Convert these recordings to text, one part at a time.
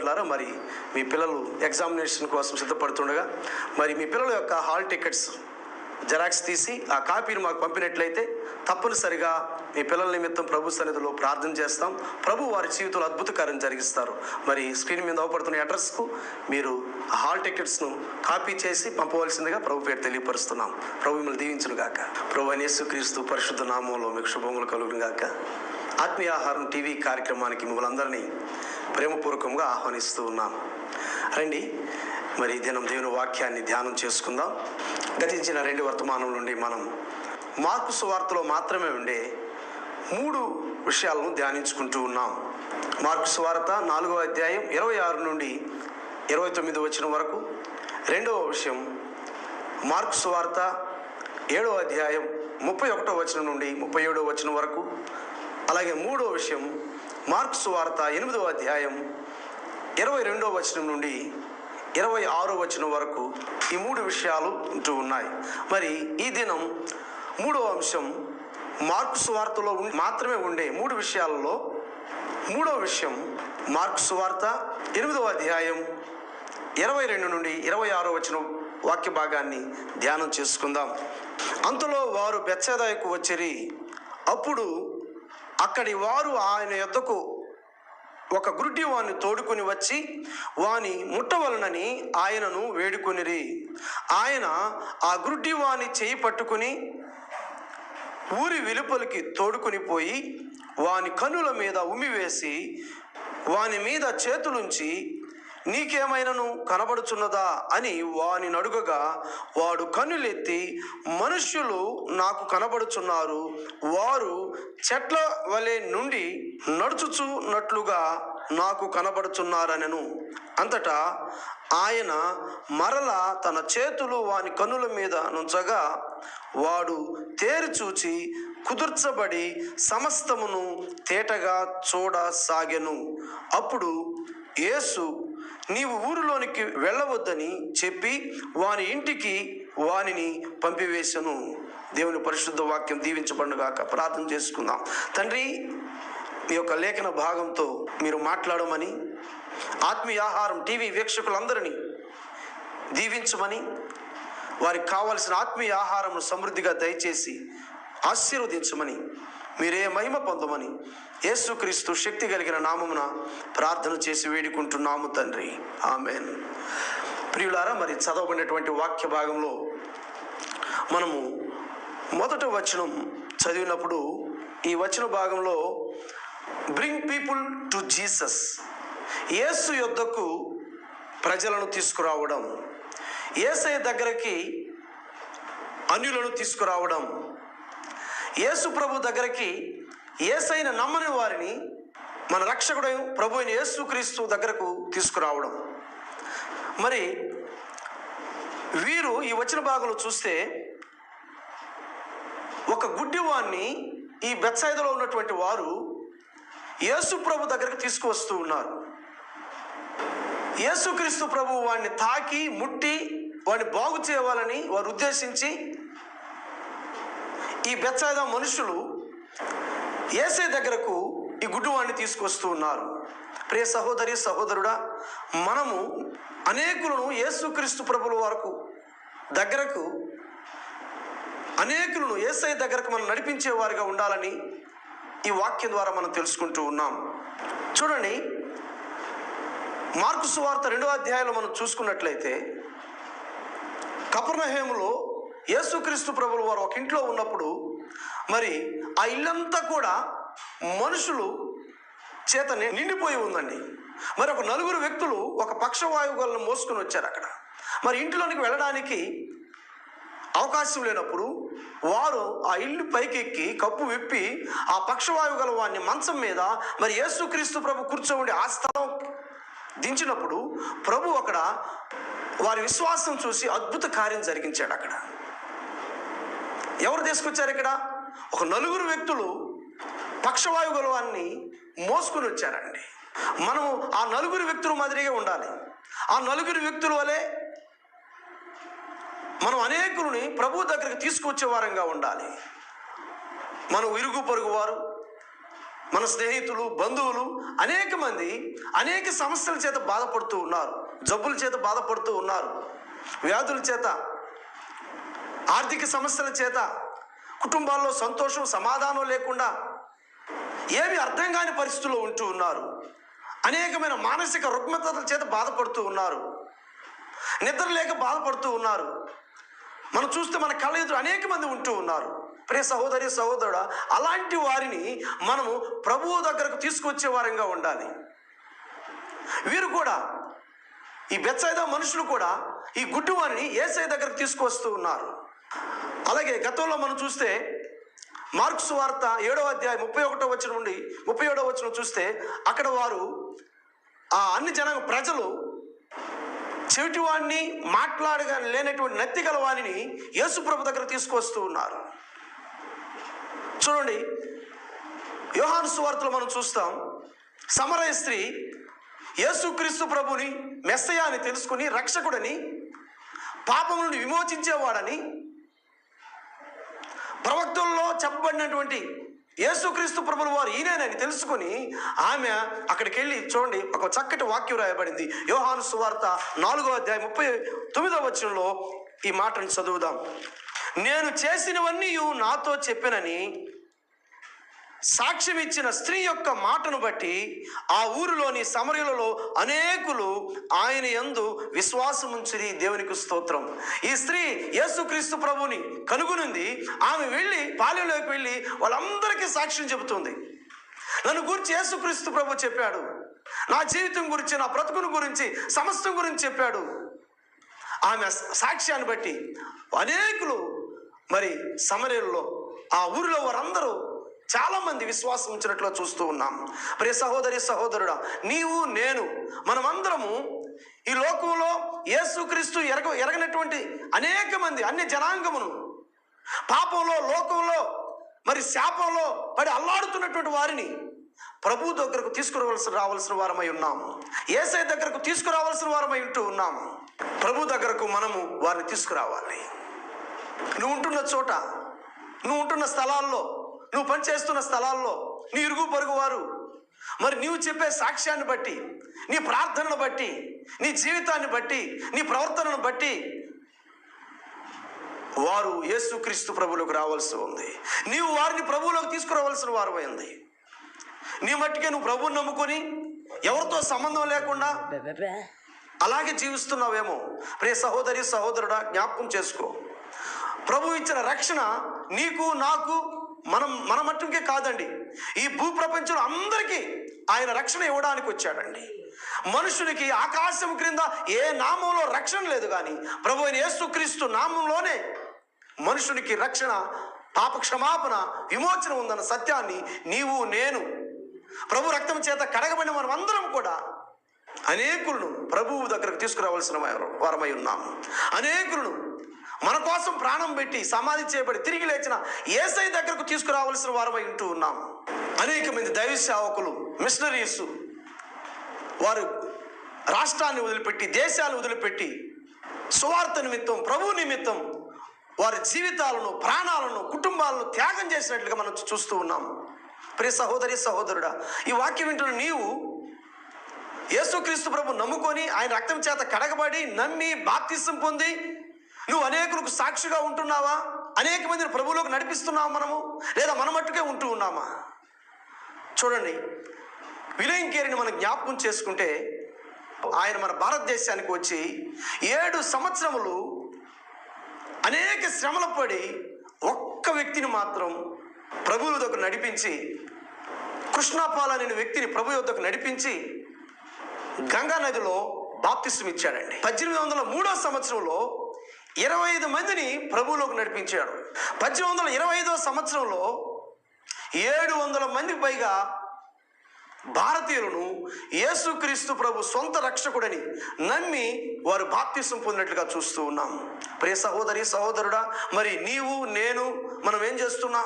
సోదరులారా మరి మీ పిల్లలు ఎగ్జామినేషన్ కోసం సిద్ధపడుతుండగా మరి మీ పిల్లల యొక్క హాల్ టికెట్స్ జెరాక్స్ తీసి ఆ కాపీని మాకు పంపినట్లయితే తప్పనిసరిగా మీ పిల్లల నిమిత్తం ప్రభు సన్నిధిలో ప్రార్థన చేస్తాం. ప్రభు వారి జీవితంలో అద్భుత కార్యం జరిగిస్తారు. మరి స్క్రీన్ మీద అవపడుతున్న అడ్రస్కు మీరు ఆ హాల్ టికెట్స్ను కాపీ చేసి పంపవలసిందిగా ప్రభు పేరు తెలియపరుస్తున్నాం. ప్రభు మిమ్మల్ని దీవించునుగాక ప్రభు అయిన యేసుక్రీస్తు పరిశుద్ధ నామంలో మీకు శుభములు కలుగును ఆత్మీయాహారం ఆహారం టీవీ కార్యక్రమానికి మిమ్మల్ని అందరినీ ప్రేమపూర్వకంగా ఆహ్వానిస్తూ ఉన్నాం రండి మరి దినం దేవుని వాక్యాన్ని ధ్యానం చేసుకుందాం. గతించిన రెండు వర్తమానం నుండి మనం మార్కు సువార్తలో మాత్రమే ఉండే మూడు విషయాలను ధ్యానించుకుంటూ ఉన్నాం. మార్కు సువార్త నాలుగో అధ్యాయం ఇరవై ఆరు నుండి ఇరవై తొమ్మిది వచ్చిన వరకు రెండవ విషయం మార్కు సువార్త ఏడో అధ్యాయం ముప్పై ఒకటో వచనం నుండి ముప్పై ఏడో వచనం వరకు అలాగే మూడో విషయం మార్క్స్ వార్త ఎనిమిదవ అధ్యాయం ఇరవై రెండవ వచనం నుండి ఇరవై ఆరో వచనం వరకు ఈ మూడు విషయాలు ఉంటూ ఉన్నాయి. మరి ఈ దినం మూడో అంశం మార్క్స్ వార్తలో ఉం- మాత్రమే ఉండే మూడు విషయాలలో మూడవ విషయం మార్క్స్ వార్త ఎనిమిదవ అధ్యాయం ఇరవై రెండు నుండి ఇరవై ఆరో వచ్చిన వాక్య భాగాన్ని ధ్యానం చేసుకుందాం. అంతలో వారు బెత్సదాయకు వచ్చిరి అప్పుడు అక్కడి వారు ఆయన యొద్దకు ఒక గుడ్డి వాణ్ణి తోడుకొని వచ్చి వాని ముట్టవలనని ఆయనను వేడుకొనిరి. ఆయన ఆ గురుటి వాని చేయి పట్టుకుని ఊరి వెలుపలికి తోడుకొని పోయి వాని కన్నుల మీద ఉమివేసి వాని మీద చేతులుంచి నీకేమైనను కనబడుచున్నదా అని వాని నడుగగా వాడు కన్నులెత్తి మనుష్యులు నాకు కనబడుచున్నారు. వారు చెట్ల వలె నుండి నడుచుచున్నట్లుగా నాకు కనబడుచున్నారనెను. అంతటా ఆయన మరల తన చేతులు వాని కన్నుల మీద నుంచగా వాడు తేరి చూచి కుదుర్చబడి సమస్తమును తేటగా చూడసాగెను. అప్పుడు యేసు నీవు ఊరిలోనికి వెళ్ళవద్దని చెప్పి వాని ఇంటికి వానిని పంపివేశను. దేవుని పరిశుద్ధ వాక్యం దీవించబడుగాక ప్రార్థన చేసుకుందాం. తండ్రి మీ యొక్క లేఖన భాగంతో మీరు మాట్లాడమని ఆత్మీయ ఆహారం టీవీ వీక్షకులందరినీ దీవించమని వారికి కావలసిన ఆత్మీయ ఆహారం సమృద్ధిగా దయచేసి ఆశీర్వదించమని మీరే మహిమ పొందమని యేసుక్రీస్తు శక్తి కలిగిన నామమున ప్రార్థన చేసి వేడుకుంటున్నాము తండ్రి. ఆమెన్. ప్రియులారా మరి చదవబడినటువంటి వాక్య భాగంలో మనము మొదట వచనం చదివినప్పుడు ఈ వచన భాగంలో బ్రింగ్ పీపుల్ టు జీసస్ యేసు యొద్దకు ప్రజలను తీసుకురావడం ఏసయ్య దగ్గరికి అన్యులను తీసుకురావడం యేసు ప్రభు దగ్గరికి ఏసైన నమ్మని వారిని మన రక్షకుడు ప్రభు అయిన యేసుక్రీస్తు దగ్గరకు తీసుకురావడం. మరి వీరు ఈ వచ్చిన భాగంలో చూస్తే ఒక గుడ్డివాణ్ణి ఈ బెత్సైదలో ఉన్నటువంటి వారు యేసు ప్రభు దగ్గరకు తీసుకువస్తూ ఉన్నారు. యేసుక్రీస్తు ప్రభు వాడిని తాకి ముట్టి వాడిని బాగు చేయాలని వారు ఉద్దేశించి ఈ బెత్సాయిదా మనుషులు ఏసే దగ్గరకు ఈ గుడ్డువాణ్ణి తీసుకొస్తూ ఉన్నారు. ప్రియ సహోదరి సహోదరుడా మనము అనేకులను యేసుక్రీస్తు ప్రభుల వరకు దగ్గరకు అనేకులను ఏసై దగ్గరకు మనం నడిపించే వారిగా ఉండాలని ఈ వాక్యం ద్వారా మనం తెలుసుకుంటూ ఉన్నాం. చూడండి మార్కు సువార్త రెండో అధ్యాయంలో మనం చూసుకున్నట్లయితే కపర్ణహేములో యేసుక్రీస్తు ప్రభులు వారు ఒక ఇంట్లో ఉన్నప్పుడు మరి ఆ ఇల్లంతా కూడా మనుషులు చేతనే నిండిపోయి ఉందండి. మరి ఒక నలుగురు వ్యక్తులు ఒక పక్షవాయువులను మోసుకొని వచ్చారు అక్కడ. మరి ఇంట్లోనికి వెళ్ళడానికి అవకాశం లేనప్పుడు వారు ఆ ఇల్లు పైకెక్కి కప్పు విప్పి ఆ పక్షవాయువు గల వాడిని మంచం మీద మరి యేసుక్రీస్తు ప్రభు కూర్చోండి ఆ స్థలం దించినప్పుడు ప్రభు అక్కడ వారి విశ్వాసం చూసి అద్భుత కార్యం జరిగించాడు అక్కడ. ఎవరు తీసుకొచ్చారు ఇక్కడ? ఒక నలుగురు వ్యక్తులు పక్షవాయు గలవాన్ని మోసుకుని వచ్చారండి. మనం ఆ నలుగురు వ్యక్తుల మాదిరిగా ఉండాలి. ఆ నలుగురు వ్యక్తుల వలె మనం అనేకులని ప్రభు దగ్గరికి తీసుకొచ్చే వారంగా ఉండాలి. మనం ఇరుగు పొరుగు వారు మన స్నేహితులు బంధువులు అనేక మంది అనేక సమస్యల చేత బాధపడుతూ ఉన్నారు. జబ్బుల చేత బాధపడుతూ ఉన్నారు. వ్యాధుల చేత ఆర్థిక సమస్యల చేత కుటుంబాల్లో సంతోషం సమాధానం లేకుండా ఏమి అర్థం కాని పరిస్థితుల్లో ఉంటూ ఉన్నారు. అనేకమైన మానసిక రుగ్మతల చేత బాధపడుతూ ఉన్నారు. నిద్ర లేక బాధపడుతూ ఉన్నారు. మనం చూస్తే మన కళ్ళ ఎదురు అనేక మంది ఉంటూ ఉన్నారు. ప్రియ సహోదరి సహోదరుడా అలాంటి వారిని మనము ప్రభువు దగ్గరకు తీసుకొచ్చే వారంగా ఉండాలి. వీరు కూడా ఈ బెత్సైదా మనుషులు కూడా ఈ గుడ్డివారిని ఏసై దగ్గరకు తీసుకొస్తూ ఉన్నారు. అలాగే గతంలో మనం చూస్తే మార్క్స్ వార్త ఏడవ అధ్యాయం ముప్పై ఒకటో వచ్చిన నుండి ముప్పై ఏడవ వచ్చిన చూస్తే అక్కడ వారు ఆ అన్ని జన ప్రజలు చెవిటివాడిని మాట్లాడగా లేనటువంటి నత్తి గల వాణిని యేసుప్రభు దగ్గర తీసుకొస్తూ ఉన్నారు. చూడండి యోహాను సువార్తలు మనం చూస్తాం సమరయ స్త్రీ యేసుక్రీస్తు ప్రభుని మెస్సయ అని తెలుసుకుని రక్షకుడని పాపములను విమోచించేవాడని ప్రవక్తల్లో చెప్పబడినటువంటి యేసుక్రీస్తు ప్రభుల వారు ఈయనని తెలుసుకొని ఆమె అక్కడికి వెళ్ళి చూడండి ఒక చక్కటి వాక్యం రాయబడింది. యోహాను సువార్త నాలుగో అధ్యాయం ముప్పై తొమ్మిదో వచనంలో ఈ మాటను చదువుదాం. నేను చేసినవన్నీ నాతో చెప్పినని సాక్ష్యం ఇచ్చిన స్త్రీ యొక్క మాటను బట్టి ఆ ఊరిలోని సమరయులలో అనేకులు ఆయన యందు విశ్వాసం దేవునికి స్తోత్రం. ఈ స్త్రీ యేసుక్రీస్తు ప్రభుని కనుగొనుంది. ఆమె వెళ్ళి పాలెంలోకి వెళ్ళి వాళ్ళందరికీ సాక్ష్యం చెబుతుంది. నన్ను గురించి యేసుక్రీస్తు ప్రభు చెప్పాడు. నా జీవితం గురించి నా బ్రతుకుని గురించి సమస్తం గురించి చెప్పాడు. ఆమె సాక్ష్యాన్ని బట్టి అనేకులు మరి సమరయుల్లో ఆ ఊరిలో వారందరూ చాలా మంది విశ్వాసం ఉంచినట్లు చూస్తూ ఉన్నాం. ప్రియ సహోదరి సహోదరుడా నీవు నేను మనమందరము ఈ లోకంలో యేసుక్రీస్తు ఎరగ ఎరగనటువంటి అనేక మంది అన్ని జనాంగమును పాపంలో లోకంలో మరి శాపంలో పడి అల్లాడుతున్నటువంటి వారిని ప్రభు దగ్గరకు తీసుకురావాల్సిన రావాల్సిన వారమై ఉన్నాము ఏసై దగ్గరకు తీసుకురావాల్సిన వారమై ఉంటూ ఉన్నాము ప్రభు దగ్గరకు మనము వారిని తీసుకురావాలి. నువ్వు ఉంటున్న చోట నువ్వు ఉంటున్న స్థలాల్లో నువ్వు పనిచేస్తున్న స్థలాల్లో నీ ఇరుగు పొరుగు వారు. మరి నీవు చెప్పే సాక్ష్యాన్ని బట్టి నీ ప్రార్థనను బట్టి నీ జీవితాన్ని బట్టి నీ ప్రవర్తనను బట్టి వారు యేసుక్రీస్తు ప్రభువులకు రావాల్సి ఉంది. నీవు వారిని ప్రభువులోకి తీసుకురావాల్సిన వారు అయింది. నీ మట్టికే నువ్వు ప్రభువుని నమ్ముకొని ఎవరితో సంబంధం లేకుండా అలాగే జీవిస్తున్నావేమో. ప్రియ సహోదరి సహోదరుడా జ్ఞాపకం చేసుకో. ప్రభు ఇచ్చిన రక్షణ నీకు నాకు మనం మన మట్టుకే కాదండి. ఈ భూప్రపంచంలో అందరికీ ఆయన రక్షణ ఇవ్వడానికి వచ్చాడండి. మనుషునికి ఆకాశం క్రింద ఏ నామంలో రక్షణ లేదు కానీ ప్రభు అయిన యేసుక్రీస్తు నామంలోనే మనుషునికి రక్షణ పాప క్షమాపణ విమోచన ఉందన్న సత్యాన్ని నీవు నేను ప్రభు రక్తం చేత కడగబడిన మనం అందరం కూడా అనేకులను ప్రభువు దగ్గరకు తీసుకురావాల్సిన వారమై ఉన్నాము. అనేకులను మన కోసం ప్రాణం పెట్టి సమాధి చేయబడి తిరిగి లేచిన ఏసై దగ్గరకు తీసుకురావాల్సిన వారమై ఉంటూ ఉన్నాం. అనేక మంది దైవ సేవకులు మిషనరీస్ వారు రాష్ట్రాన్ని వదిలిపెట్టి దేశాన్ని వదిలిపెట్టి సువార్త నిమిత్తం ప్రభు నిమిత్తం వారి జీవితాలను ప్రాణాలను కుటుంబాలను త్యాగం చేసినట్లుగా మనం చూస్తూ ఉన్నాం. ప్రియ సహోదరి సహోదరుడా ఈ వాక్యం వింటున్న నీవు యేసుక్రీస్తు ప్రభు నమ్ముకొని ఆయన రక్తం చేత కడగబడి నమ్మి బాప్తిసం పొంది నువ్వు అనేకులకు సాక్షిగా ఉంటున్నావా? అనేక మందిని ప్రభువులోకి నడిపిస్తున్నావా మనము? లేదా మన మట్టుకే ఉంటూ ఉన్నామా? చూడండి విలయంకేరిని మనం జ్ఞాపకం చేసుకుంటే ఆయన మన భారతదేశానికి వచ్చి ఏడు సంవత్సరములు అనేక శ్రమలు పడి ఒక్క వ్యక్తిని మాత్రం ప్రభు యుద్ధకు నడిపించి కృష్ణాపాల అనే వ్యక్తిని ప్రభు యుద్ధకు నడిపించి గంగా నదిలో బాప్తిస్తం ఇచ్చాడండి. పద్దెనిమిది వందల మూడో సంవత్సరంలో ఇరవై ఐదు మందిని ప్రభువులోకి నడిపించాడు. పద్దెనిమిది వందల ఇరవై ఐదో సంవత్సరంలో ఏడు వందల మందికి పైగా భారతీయులను యేసుక్రీస్తు ప్రభు సొంత రక్షకుడని నమ్మి వారు బాప్తిసం పొందినట్లుగా చూస్తూ ఉన్నాం. ప్రియ సహోదరి సహోదరుడా మరి నీవు నేను మనం ఏం చేస్తున్నాం?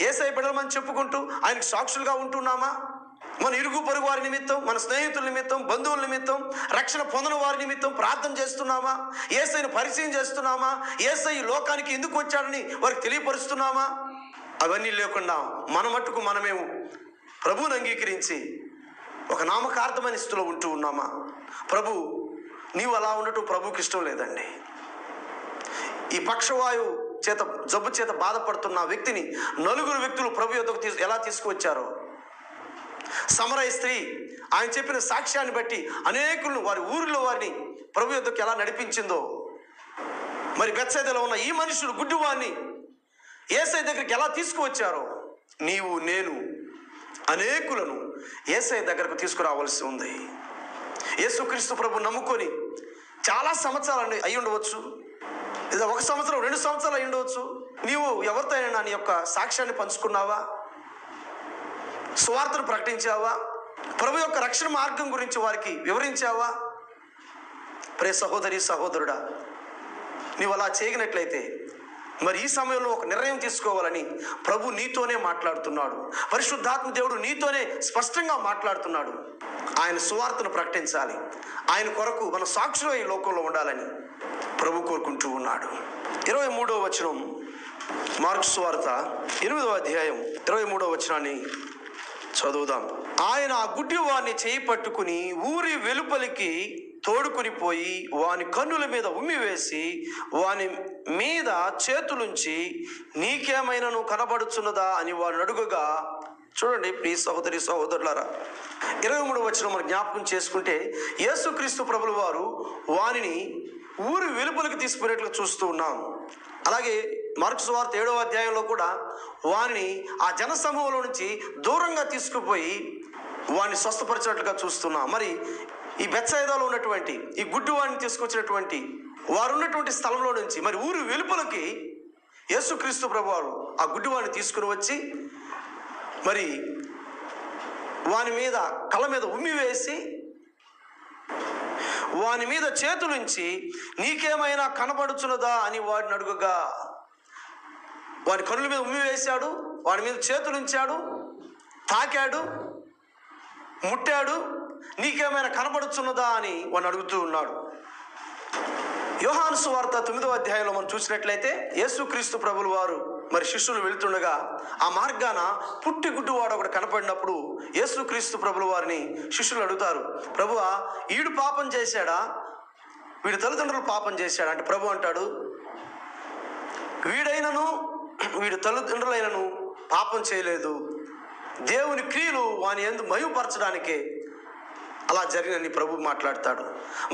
ఏసై బిడ్డలమని చెప్పుకుంటూ ఆయనకు సాక్షులుగా ఉంటున్నామా? మన ఇరుగు పొరుగు వారి నిమిత్తం మన స్నేహితుల నిమిత్తం బంధువుల నిమిత్తం రక్షణ పొందిన వారి నిమిత్తం ప్రార్థన చేస్తున్నామా? ఏసైని పరిచయం చేస్తున్నామా? ఏసై లోకానికి ఎందుకు వచ్చాడని వారికి తెలియపరుస్తున్నామా? అవన్నీ లేకుండా మన మట్టుకు మనమే ప్రభువుని అంగీకరించి ఒక నామకార్థమైన స్థితిలో ఉంటూ ఉన్నామా? ప్రభు నీవు అలా ఉండటం ప్రభుకి ఇష్టం లేదండి. ఈ పక్షవాయు చేత జబ్బు చేత బాధపడుతున్న వ్యక్తిని నలుగురు వ్యక్తులు ప్రభు యొక్కకు తీసు ఎలా తీసుకువచ్చారో సమరయ స్త్రీ. ఆయన చెప్పిన సాక్ష్యాన్ని బట్టి అనేకులను వారి ఊరిలో వారిని ప్రభు యుద్ధకు ఎలా నడిపించిందో. మరి బెత్సైదలో ఉన్న ఈ మనుషులు గుడ్డివాన్ని ఏసై దగ్గరికి ఎలా తీసుకువచ్చారో. నీవు నేను అనేకులను ఏసై దగ్గరకు తీసుకురావాల్సి ఉంది. యేసుక్రీస్తు ప్రభు నమ్ముకొని చాలా సంవత్సరాలు అయి ఉండవచ్చు. ఒక సంవత్సరం రెండు సంవత్సరాలు అయి ఉండవచ్చు. నీవు ఎవరితో అయినా నీ యొక్క సాక్ష్యాన్ని పంచుకున్నావా? సువార్తను ప్రకటించావా? ప్రభు యొక్క రక్షణ మార్గం గురించి వారికి వివరించావా? ప్రే సహోదరి సహోదరుడా నీవు అలా చేయగినట్లయితే మరి ఈ సమయంలో ఒక నిర్ణయం తీసుకోవాలని ప్రభు నీతోనే మాట్లాడుతున్నాడు. పరిశుద్ధాత్మ దేవుడు నీతోనే స్పష్టంగా మాట్లాడుతున్నాడు. ఆయన సువార్తను ప్రకటించాలి. ఆయన కొరకు మన సాక్షులు ఈ లోకంలో ఉండాలని ప్రభు కోరుకుంటూ ఉన్నాడు. ఇరవై మూడవ వచనం మార్క్స్ వార్త ఎనిమిదవ అధ్యాయం ఇరవై మూడవ వచనాన్ని చదువుదాం. ఆయన ఆ గుడ్డి వారిని చేయి పట్టుకుని ఊరి వెలుపలికి తోడుకుని పోయి వాని కన్నుల మీద ఉమ్మి వేసి వాని మీద చేతులుంచి నీకేమైనా నువ్వు కనబడుచున్నదా? అని వాడు అడుగుగా చూడండి ప్రియ సహోదరి సహోదరులారా ఇరవై మూడు వచ్చిన మనం జ్ఞాపకం చేసుకుంటే యేసుక్రీస్తు ప్రభుల వారు వానిని ఊరి వెలుపలికి తీసుకునేట్లు చూస్తూ ఉన్నాం. అలాగే మార్క్స్ వార్త ఏడవ అధ్యాయంలో కూడా వారిని ఆ జన సమూహంలో నుంచి దూరంగా తీసుకుపోయి వారిని స్వస్థపరిచినట్లుగా చూస్తున్నాం. మరి ఈ బెత్సైదాలో ఉన్నటువంటి ఈ గుడ్డు వాడిని తీసుకొచ్చినటువంటి వారు ఉన్నటువంటి స్థలంలో నుంచి మరి ఊరి వెలుపలకి యేసుక్రీస్తు ప్రభు వారు ఆ గుడ్డివాడిని తీసుకుని వచ్చి మరి వాని మీద కళ్ళ మీద ఉమ్మి వేసి వాని మీద చేతులుంచి నీకేమైనా కనబడుచున్నదా? అని వాడిని అడుగుగా వాడి కనుల మీద ఉమ్మి వేశాడు వాడి మీద చేతులుంచాడు తాకాడు ముట్టాడు నీకేమైనా కనబడుచున్నదా అని వాడిని అడుగుతూ ఉన్నాడు. యోహాను సువార్త తొమ్మిదవ అధ్యాయంలో మనం చూసినట్లయితే యేసుక్రీస్తు ప్రభులు వారు మరి శిష్యులు వెళ్తుండగా ఆ మార్గాన పుట్టి గుడ్డువాడు ఒకడు కనపడినప్పుడు యేసుక్రీస్తు ప్రభుల వారిని శిష్యులు అడుగుతారు ప్రభువా ఈడు పాపం చేశాడా? వీడి తల్లిదండ్రులు పాపం చేశాడు? అంటే ప్రభు అంటాడు వీడైనను వీడి తల్లిదండ్రులైనను పాపం చేయలేదు. దేవుని క్రియలు వాని ఎందు మయుపరచడానికే అలా జరిగినని ప్రభు మాట్లాడతాడు.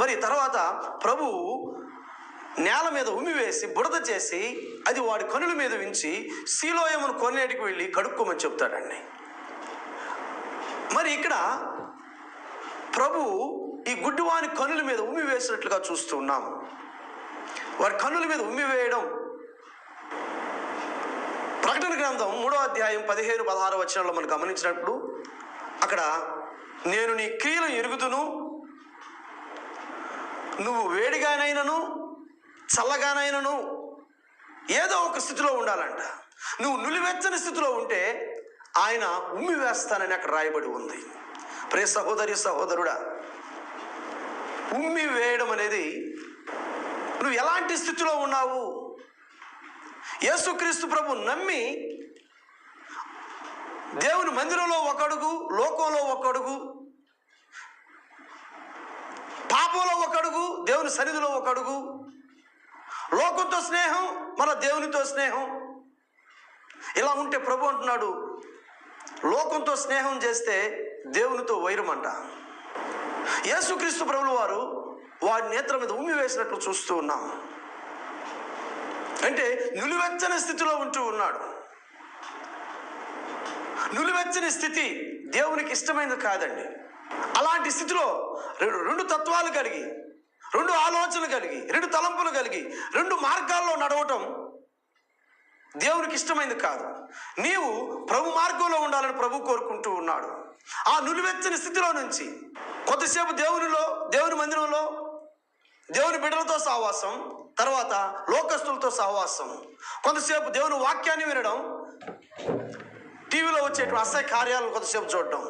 మరి తర్వాత ప్రభు నేల మీద ఉమ్మి వేసి చేసి అది వాడి కనుల మీద వించి శీలోయమును కొన్నేటికి వెళ్ళి కడుక్కోమని చెప్తాడండి. మరి ఇక్కడ ప్రభు ఈ గుడ్డివాని కనుల మీద ఉమ్మి వేసినట్లుగా చూస్తూ వారి కన్నుల మీద ఉమ్మి వేయడం ప్రకటన గ్రంథం మూడో అధ్యాయం పదిహేను పదహారు వచనాల్లో మనం గమనించినప్పుడు అక్కడ నేను నీ క్రియలు ఎరుగుదును నువ్వు వేడిగానైనను చల్లగానైనను ఏదో ఒక స్థితిలో ఉండాలంట. నువ్వు నులివెచ్చని స్థితిలో ఉంటే ఆయన ఉమ్మి వేస్తానని అక్కడ రాయబడి ఉంది. ప్రే సహోదరి సహోదరుడా ఉమ్మి వేయడం అనేది నువ్వు ఎలాంటి స్థితిలో ఉన్నావు? యేసుక్రీస్తు ప్రభు నమ్మి దేవుని మందిరంలో ఒక అడుగు లోకంలో ఒక అడుగు పాపంలో ఒక అడుగు దేవుని సన్నిధిలో ఒక అడుగు లోకంతో స్నేహం మన దేవునితో స్నేహం. ఇలా ఉంటే ప్రభు అంటున్నాడు లోకంతో స్నేహం చేస్తే దేవునితో వైరమంట యేసుక్రీస్తు ప్రభులు వారు వాడి నేత్ర మీద ఉమ్మి వేసినట్లు చూస్తూ ఉన్నాం. అంటే నులివెచ్చని స్థితిలో ఉంటూ ఉన్నాడు. నులివెచ్చని స్థితి దేవునికి ఇష్టమైనది కాదండి. అలాంటి స్థితిలో రెండు రెండు తత్వాలు కలిగి రెండు ఆలోచనలు కలిగి రెండు తలంపులు కలిగి రెండు మార్గాల్లో నడవటం దేవునికి ఇష్టమైంది కాదు. నీవు ప్రభు మార్గంలో ఉండాలని ప్రభు కోరుకుంటూ ఉన్నాడు. ఆ నులివెచ్చని స్థితిలో నుంచి కొద్దిసేపు దేవునిలో దేవుని మందిరంలో దేవుని బిడ్డలతో సావాసం తర్వాత లోకస్తులతో సహవాసం కొంతసేపు దేవుని వాక్యాన్ని వినడం టీవీలో వచ్చేటువంటి అసహ్య కార్యాలను కొంతసేపు చూడడం.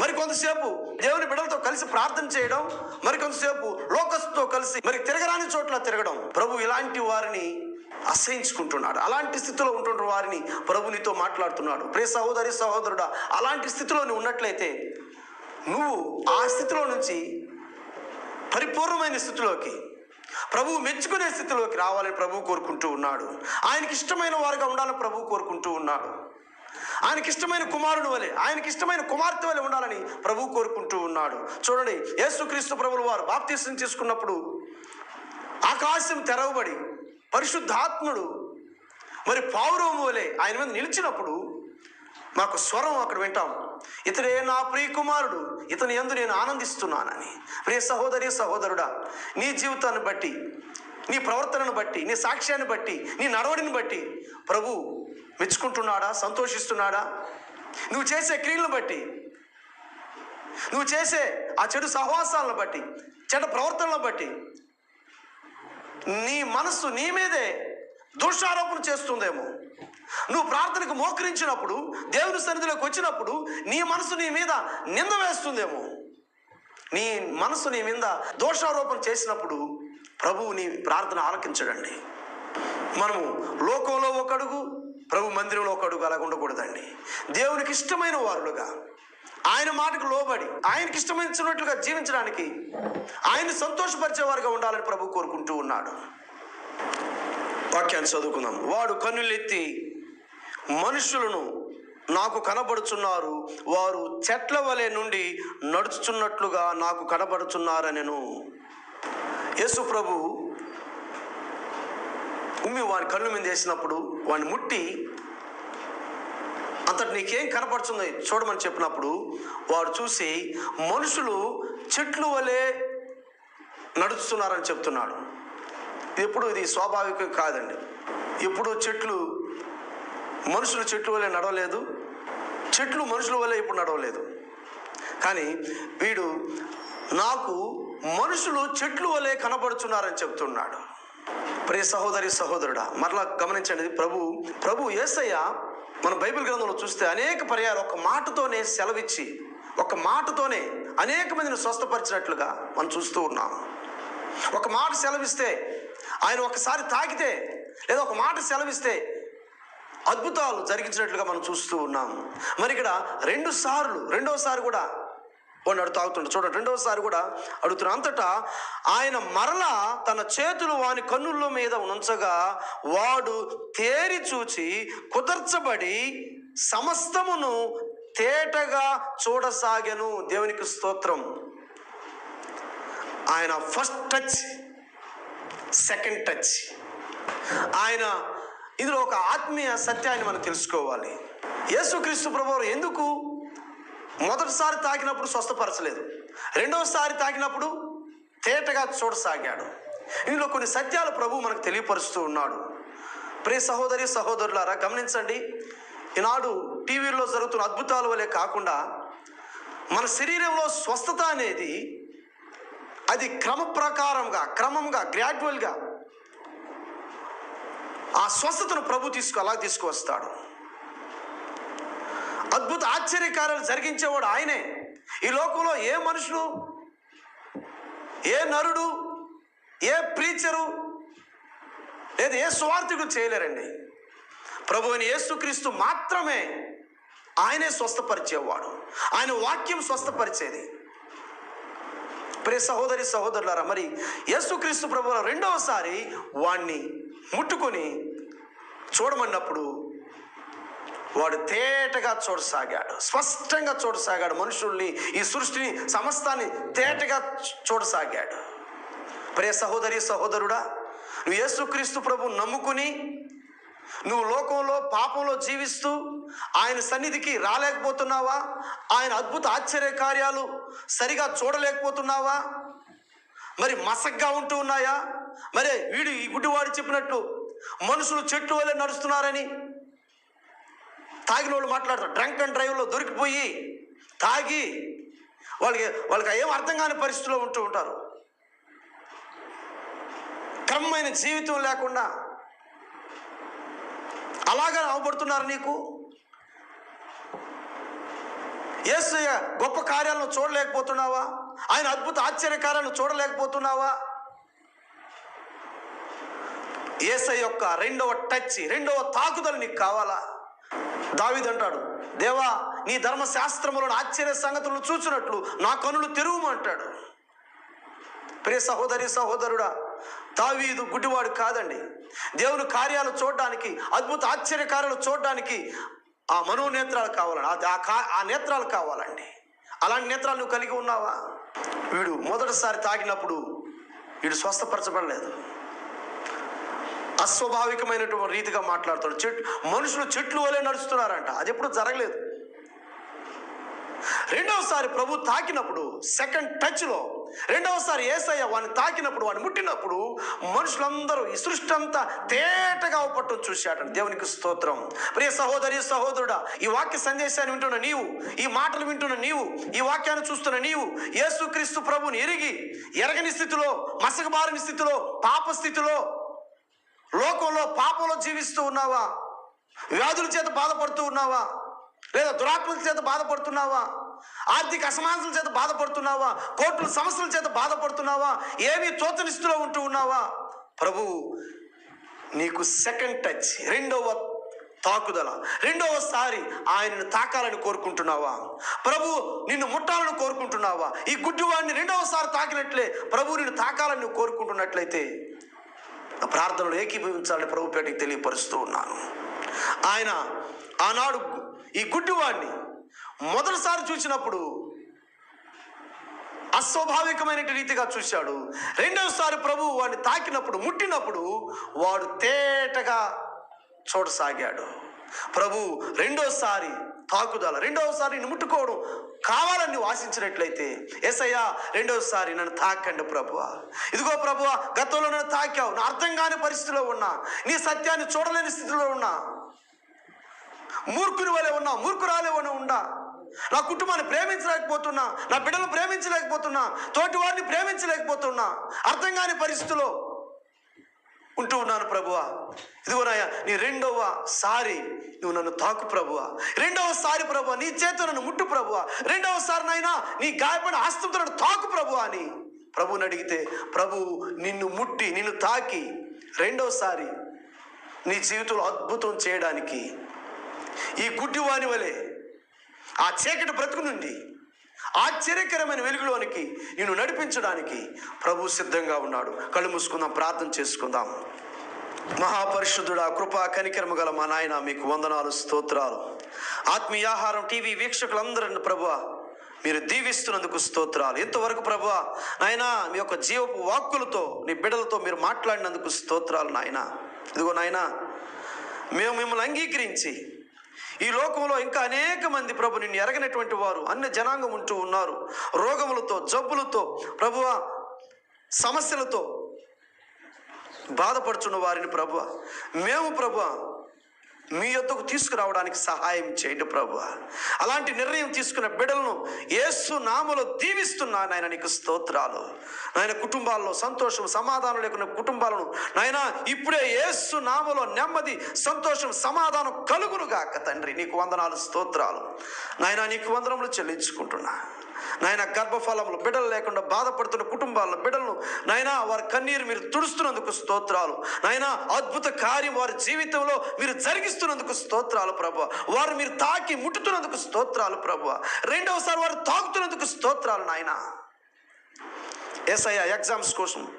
మరి కొంతసేపు దేవుని బిడ్డలతో కలిసి ప్రార్థన చేయడం మరి కొంతసేపు లోకస్తుతో కలిసి మరి తిరగరాని చోట్ల తిరగడం. ప్రభు ఇలాంటి వారిని అసహించుకుంటున్నాడు. అలాంటి స్థితిలో ఉంటున్న వారిని ప్రభునితో మాట్లాడుతున్నాడు. ప్రే సహోదరి సహోదరుడా అలాంటి స్థితిలో నువ్వు ఉన్నట్లయితే నువ్వు ఆ స్థితిలో నుంచి పరిపూర్ణమైన స్థితిలోకి ప్రభువు మెచ్చుకునే స్థితిలోకి రావాలని ప్రభువు కోరుకుంటూ ఉన్నాడు. ఆయనకి ఇష్టమైన వారుగా ఉండాలని ప్రభువు కోరుకుంటూ ఉన్నాడు. ఆయనకి ఇష్టమైన కుమారుడు వలె ఆయనకి ఇష్టమైన కుమార్తె వలె ఉండాలని ప్రభు కోరుకుంటూ ఉన్నాడు. చూడండి యేసుక్రీస్తు ప్రభులు వారు బాప్తీసం చేసుకున్నప్పుడు ఆకాశం తెరవబడి పరిశుద్ధాత్ముడు మరి పౌరవం వలె ఆయన మీద నిలిచినప్పుడు మాకు స్వరం అక్కడ వింటాం. ఇతడే నా ప్రియకుమారుడు ఇతని ఎందు నేను ఆనందిస్తున్నానని. ప్రియ సహోదరి సహోదరుడా నీ జీవితాన్ని బట్టి నీ ప్రవర్తనను బట్టి నీ సాక్ష్యాన్ని బట్టి నీ నడవడిని బట్టి ప్రభు మెచ్చుకుంటున్నాడా సంతోషిస్తున్నాడా? నువ్వు చేసే క్రియలను బట్టి నువ్వు చేసే ఆ చెడు సహవాసాలను బట్టి చెడు ప్రవర్తనలను బట్టి నీ మనస్సు నీ మీదే దోషారోపణ చేస్తుందేమో. నువ్వు ప్రార్థనకు మోకరించినప్పుడు దేవుని సన్నిధిలోకి వచ్చినప్పుడు నీ మనసు నీ మీద నింద వేస్తుందేమో. నీ మనసు నీ మీద దోషారోపణ చేసినప్పుడు ప్రభువు నీ ప్రార్థన ఆలకించడండి. మనము లోకంలో ఒక అడుగు ప్రభు మందిరంలో ఒక అడుగు అలాగ ఉండకూడదండి. దేవునికి ఇష్టమైన వారులుగా ఆయన మాటకు లోబడి ఆయనకి ఇష్టమైనట్లుగా జీవించడానికి ఆయన్ని సంతోషపరిచేవారుగా ఉండాలని ప్రభు కోరుకుంటూ ఉన్నాడు. వాక్యాన్ని చదువుకుందాం. వాడు కన్నులెత్తి మనుషులను నాకు కనబడుచున్నారు. వారు చెట్ల వలె నుండి నడుచుచున్నట్లుగా నాకు కనబడుచున్నారనెను. యేసు ప్రభు ఉమ్మి వాని కళ్ళు మీద వేసినప్పుడు వాడిని ముట్టి అంతటి నీకేం కనపడుతుంది చూడమని చెప్పినప్పుడు వాడు చూసి మనుషులు చెట్లు వలె నడుస్తున్నారని చెప్తున్నాడు. ఎప్పుడు ఇది స్వాభావికం కాదండి. ఇప్పుడు చెట్లు మనుషులు చెట్లు వలె నడవలేదు. చెట్లు మనుషుల వలె ఇప్పుడు నడవలేదు. కానీ వీడు నాకు మనుషులు చెట్లు వలె కనబడుచున్నారని చెప్తున్నాడు. ప్రియ సహోదరి సహోదరుడా మరలా గమనించండి ప్రభు ప్రభు యేసయ్య మన బైబిల్ గ్రంథంలో చూస్తే అనేక పర్యాలు ఒక మాటతోనే సెలవిచ్చి ఒక మాటతోనే అనేక మందిని స్వస్థపరిచినట్లుగా మనం చూస్తూ ఉన్నాము ఒక మాట సెలవిస్తే ఆయన ఒకసారి తాకితే లేదా ఒక మాట సెలవిస్తే అద్భుతాలు జరిగించినట్లుగా మనం చూస్తూ ఉన్నాం. మరి ఇక్కడ రెండు సార్లు రెండోసారి కూడా వాడిని అడుగు తాగుతుండ. చూడండి రెండోసారి కూడా అడుగుతున్న. అంతటా ఆయన మరలా తన చేతులు వాని కన్నుల మీద ఉంచగా వాడు తేరి చూచి కుదర్చబడి సమస్తమును తేటగా చూడసాగాను. దేవునికి స్తోత్రం. ఆయన ఫస్ట్ టచ్ సెకండ్ టచ్ ఆయన ఇందులో ఒక ఆత్మీయ సత్యాన్ని మనం తెలుసుకోవాలి. యేసుక్రీస్తు ప్రభువారు ఎందుకు మొదటిసారి తాకినప్పుడు స్వస్థపరచలేదు? రెండవసారి తాకినప్పుడు తేటగా చూడసాగాడు. ఇందులో కొన్ని సత్యాలు ప్రభు మనకు తెలియపరుస్తూ ఉన్నాడు. ప్రియ సహోదరి సహోదరులారా గమనించండి. ఈనాడు టీవీల్లో జరుగుతున్న అద్భుతాల వలె కాకుండా మన శరీరంలో స్వస్థత అనేది అది క్రమ ప్రకారంగా క్రమంగా గ్రాడ్యువల్గా ఆ స్వస్థతను ప్రభు తీసుకు అలా తీసుకువస్తాడు. అద్భుత ఆశ్చర్యకార్యాలు జరిగించేవాడు ఆయనే. ఈ లోకంలో ఏ మనుషులు ఏ నరుడు ఏ ప్రీచరు లేదా ఏ స్వార్థికుడు చేయలేరండి. ప్రభు అయిన యేసుక్రీస్తు మాత్రమే ఆయనే స్వస్థపరిచేవాడు. ఆయన వాక్యం స్వస్థపరిచేది. ప్రే సహోదరి సహోదరులారా మరి యేసుక్రీస్తు ప్రభు రెండవసారి వాణ్ణి ముట్టుకొని చూడమన్నప్పుడు వాడు తేటగా చూడసాగాడు స్పష్టంగా చూడసాగాడు మనుషుల్ని ఈ సృష్టిని సమస్తాన్ని తేటగా చూడసాగాడు. ప్రే సహోదరి సహోదరుడా నువ్వు యేసుక్రీస్తు ప్రభు నమ్ముకుని నువ్వు లోకంలో పాపంలో జీవిస్తూ ఆయన సన్నిధికి రాలేకపోతున్నావా? ఆయన అద్భుత ఆశ్చర్య కార్యాలు సరిగా చూడలేకపోతున్నావా? మరి మసగ్గా ఉంటూ ఉన్నాయా? మరి వీడు ఈ గుడ్డివాడు చెప్పినట్లు మనుషులు చెట్లు వల్లే నడుస్తున్నారని తాగిన వాళ్ళు మాట్లాడతారు. డ్రంక్ అండ్ డ్రైవ్లో దొరికిపోయి తాగి వాళ్ళకి వాళ్ళకి ఏం అర్థం కాని పరిస్థితిలో ఉంటూ ఉంటారు. క్రమమైన జీవితం లేకుండా అలాగా అవబడుతున్నారు నీకు? యేసయ్య గొప్ప కార్యాలను చూడలేకపోతున్నావా? ఆయన అద్భుత ఆశ్చర్య కార్యాలను చూడలేకపోతున్నావా? ఏసై యొక్క రెండవ టచ్ రెండవ తాకుదలు నీకు కావాలా? దావిది అంటాడు దేవా నీ ధర్మశాస్త్రములను ఆశ్చర్య సంగతులను చూచినట్లు నా కనులు తెరువుమంటాడు ప్రియ సహోదరి సహోదరుడా దావీదు గుడ్డివాడు కాదండి. దేవుని కార్యాలు చూడడానికి అద్భుత ఆశ్చర్య కార్యాలు చూడడానికి ఆ మనోనేత్రాలు కావాలండి. ఆ- ఆ కా- ఆ నేత్రాలు కావాలండి. అలాంటి నేత్రాలు నువ్వు కలిగి ఉన్నావా? వీడు మొదటిసారి తాగినప్పుడు వీడు స్వస్థపరచబడలేదు. అస్వాభావికమైనటువంటి రీతిగా మాట్లాడుతాడు చెట్టు మనుషులు చెట్లు వలె నడుస్తున్నారంట. అది ఎప్పుడు జరగలేదు. రెండవసారి ప్రభు తాకినప్పుడు సెకండ్ టచ్లో రెండవసారి ఏసయ్య వాడిని తాకినప్పుడు వాడిని ముట్టినప్పుడు మనుషులందరూ ఈ సృష్టి అంతా తేటగా పట్టం చూశాడు దేవునికి స్తోత్రం. ప్రియ సహోదరి సహోదరుడా ఈ వాక్య సందేశాన్ని వింటున్న నీవు ఈ మాటలు వింటున్న నీవు ఈ వాక్యాన్ని చూస్తున్న నీవు యేసుక్రీస్తు ప్రభుని ఎరిగి ఎరగని స్థితిలో మసకబారని స్థితిలో పాప స్థితిలో లోకంలో పాపంలో జీవిస్తూ ఉన్నావా? వ్యాధుల చేత బాధపడుతూ ఉన్నావా? లేదా దురాత్మల చేత బాధపడుతున్నావా? ఆర్థిక అసమానతల చేత బాధపడుతున్నావా? కోర్టుల సమస్యల చేత బాధపడుతున్నావా? ఏమీ తోచని స్థితిలో ఉంటూ ఉన్నావా? ప్రభు నీకు సెకండ్ టచ్ రెండవ తాకుదల రెండవసారి ఆయనను తాకాలని కోరుకుంటున్నావా? ప్రభు నిన్ను ముట్టాలని కోరుకుంటున్నావా? ఈ గుడ్డివాడిని రెండవసారి తాకినట్లే ప్రభు నిన్ను తాకాలని నువ్వు కోరుకుంటున్నట్లయితే నా ప్రార్థనలు ఏకీభవించాలని ప్రభు పేటకి తెలియపరుస్తూ ఉన్నాను. ఆయన ఆనాడు ఈ గుడ్డివాడిని మొదటిసారి చూసినప్పుడు అస్వాభావికమైన రీతిగా చూశాడు. రెండవసారి ప్రభు వాడిని తాకినప్పుడు ముట్టినప్పుడు వాడు తేటగా చూడసాగాడు. ప్రభు రెండోసారి తాకుదల రెండవసారి నిన్ను ముట్టుకోవడం కావాలని నువ్వు ఆశించినట్లయితే ఎసయ్యా రెండవసారి నన్ను తాకండి ప్రభువ. ఇదిగో ప్రభువ గతంలో నన్ను తాకావు నా అర్థం కాని పరిస్థితిలో ఉన్నా నీ సత్యాన్ని చూడలేని స్థితిలో ఉన్నా మూర్ఖుని వలె ఉన్నా మూర్ఖురాలే వలె ఉన్నా నా కుటుంబాన్ని ప్రేమించలేకపోతున్నా నా బిడ్డలను ప్రేమించలేకపోతున్నా తోటి వారిని ప్రేమించలేకపోతున్నా అర్థం కాని పరిస్థితిలో ఉంటూ ఉన్నాను ప్రభువా. ఇదిగోనయ్యా నీ రెండవ సారి నువ్వు నన్ను తాకు ప్రభువా. రెండవ సారి ప్రభువా నీ చేత నన్ను ముట్టు ప్రభువా. రెండవ సారి నాయనా నీ గాయపడిన హస్తంతో నన్ను తాకు ప్రభువా అని ప్రభువుని అడిగితే ప్రభు నిన్ను ముట్టి నిన్ను తాకి రెండవసారి నీ జీవితంలో అద్భుతం చేయడానికి ఈ గుడ్డివాని వలె. ఆ చీకటి బ్రతుకు నుండి ఆశ్చర్యకరమైన వెలుగులోనికి నిన్ను నడిపించడానికి ప్రభు సిద్ధంగా ఉన్నాడు. కళ్ళు మూసుకుందాం ప్రార్థన చేసుకుందాం. మహాపరిశుద్ధుడా కృపా కనికరము గల మా నాయన మీకు వందనాలు స్తోత్రాలు. ఆత్మీయాహారం టీవీ వీక్షకులందరిని ప్రభు మీరు దీవిస్తున్నందుకు స్తోత్రాలు. ఇంతవరకు ప్రభువ నాయనా మీ యొక్క జీవపు వాక్కులతో నీ బిడ్డలతో మీరు మాట్లాడినందుకు స్తోత్రాలు నాయన. ఇదిగో నాయనా మేము మిమ్మల్ని అంగీకరించి ఈ లోకంలో ఇంకా అనేక మంది ప్రభు నిన్ను ఎరగనటువంటి వారు అన్ని జనాంగం ఉంటూ ఉన్నారు. రోగములతో జబ్బులతో ప్రభువ సమస్యలతో బాధపడుచున్న వారిని ప్రభు మేము ప్రభు మీ యొద్దకు తీసుకురావడానికి సహాయం చేయండి ప్రభు అలాంటి నిర్ణయం తీసుకున్న బిడ్డలను ఏసు నామలో దీవిస్తున్నా నాయన నీకు స్తోత్రాలు. నాయన కుటుంబాల్లో సంతోషం సమాధానం లేకున్న కుటుంబాలను నాయన ఇప్పుడే యేసు నామలో నెమ్మది సంతోషం సమాధానం కలుగును గాక తండ్రి. నీకు వందనాలు స్తోత్రాలు. నాయన నీకు వందనములు చెల్లించుకుంటున్నా. నాయన గర్భఫలములు బిడ్డలు లేకుండా బాధపడుతున్న కుటుంబాలను బిడ్డలను నాయన వారి కన్నీరు మీరు తుడుస్తున్నందుకు స్తోత్రాలు. నాయన అద్భుత కార్యం వారి జీవితంలో మీరు జరిగిస్తున్నందుకు స్తోత్రాలు ప్రభు. వారు మీరు తాకి ముట్టుతున్నందుకు స్తోత్రాలు ప్రభు. రెండవసారి వారు తాకుతున్నందుకు స్తోత్రాలు నాయన. ఎస్ఐ ఎగ్జామ్స్ కోసం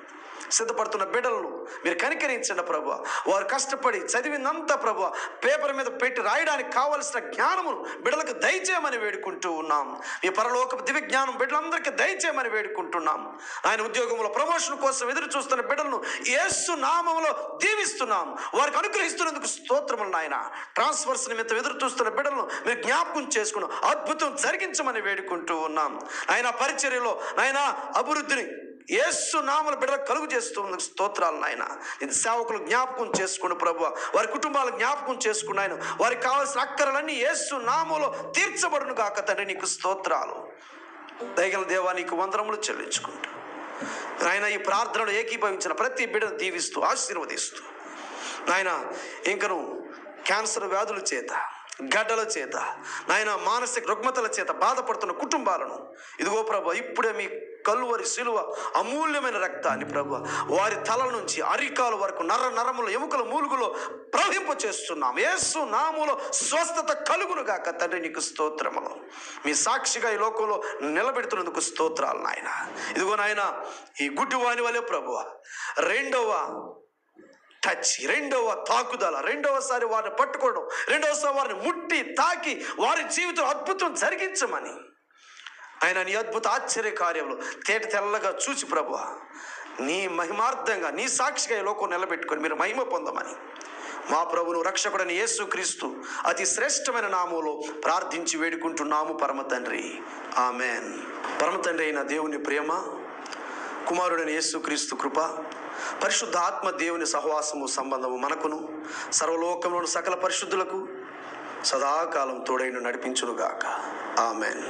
సిద్ధపడుతున్న బిడ్డలను మీరు కనికరించండి ప్రభు వారు కష్టపడి చదివినంత ప్రభు పేపర్ మీద పెట్టి రాయడానికి కావలసిన జ్ఞానమును బిడ్డలకు దయచేయమని వేడుకుంటూ ఉన్నాం. ఈ పరలోక దివ్య జ్ఞానం బిడ్డలందరికీ దయచేయమని వేడుకుంటున్నాం. ఆయన ఉద్యోగంలో ప్రమోషన్ కోసం ఎదురు చూస్తున్న బిడ్డలను ఏసు నామములో దీవిస్తున్నాం. వారికి అనుగ్రహిస్తున్నందుకు స్తోత్రములు నాయన. ట్రాన్స్ఫర్స్ నిమిత్తం ఎదురు చూస్తున్న బిడ్డలను మీరు జ్ఞాపకం చేసుకున్నాం అద్భుతం జరిగించమని వేడుకుంటూ ఉన్నాం. ఆయన పరిచర్యలో ఆయన అభివృద్ధిని ఏసు నామల బిడ్డలు కలుగు చేస్తున్న స్తోత్రాలు నాయన. ఇది సేవకులు జ్ఞాపకం చేసుకుని ప్రభు వారి కుటుంబాలు జ్ఞాపకం చేసుకుని ఆయన వారికి కావాల్సిన అక్కరలన్నీ ఏసు నామలో తీర్చబడును కాక తండ్రి నీకు స్తోత్రాలు. దయగల దేవా నీకు వందనములు చెల్లించుకుంటా. ఆయన ఈ ప్రార్థనలు ఏకీభవించిన ప్రతి బిడ్డను దీవిస్తూ ఆశీర్వదిస్తూ. నాయన ఇంకను క్యాన్సర్ వ్యాధుల చేత గడ్డల చేత నాయన మానసిక రుగ్మతల చేత బాధపడుతున్న కుటుంబాలను. ఇదిగో ప్రభు ఇప్పుడే మీ కలువరి శిలువ అమూల్యమైన రక్తాన్ని ప్రభు వారి తల నుంచి అరికాల వరకు నర నరముల ఎముకల మూలుగులో ప్రవహింప చేస్తున్నాం ఏసు నాములో స్వస్థత కలుగునుగాక తండ్రి నీకు స్తోత్రములు. మీ సాక్షిగా ఈ లోకంలో నిలబెడుతున్నందుకు స్తోత్రాలు నాయన. ఇదిగో నాయన ఈ గుడ్డి వాని వలె ప్రభువ రెండవ టచ్. రెండవ తాకుదల. రెండవసారి వారిని పట్టుకోవడం. రెండవసారి వారిని ముట్టి తాకి వారి జీవితం అద్భుతం జరిగించమని. ఆయన నీ అద్భుత ఆశ్చర్య కార్యంలో తేట తెల్లగా చూసి ప్రభు నీ మహిమార్థంగా నీ సాక్షిగా ఈ లోకం నిలబెట్టుకొని మీరు మహిమ పొందమని. మా ప్రభును రక్షకుడని యేసు క్రీస్తు అతి శ్రేష్టమైన నామంలో ప్రార్థించి వేడుకుంటున్నాము పరమ తండ్రి. ఆమెన్. పరమ తండ్రి అయిన దేవుని ప్రేమ కుమారుడైన యేసుక్రీస్తు కృప పరిశుద్ధాత్మ దేవుని సహవాసము సంబంధము మనకును సర్వలోకంలోని సకల పరిశుద్ధులకు సదాకాలం తోడైన నడిపించునుగాక. ఆమెన్.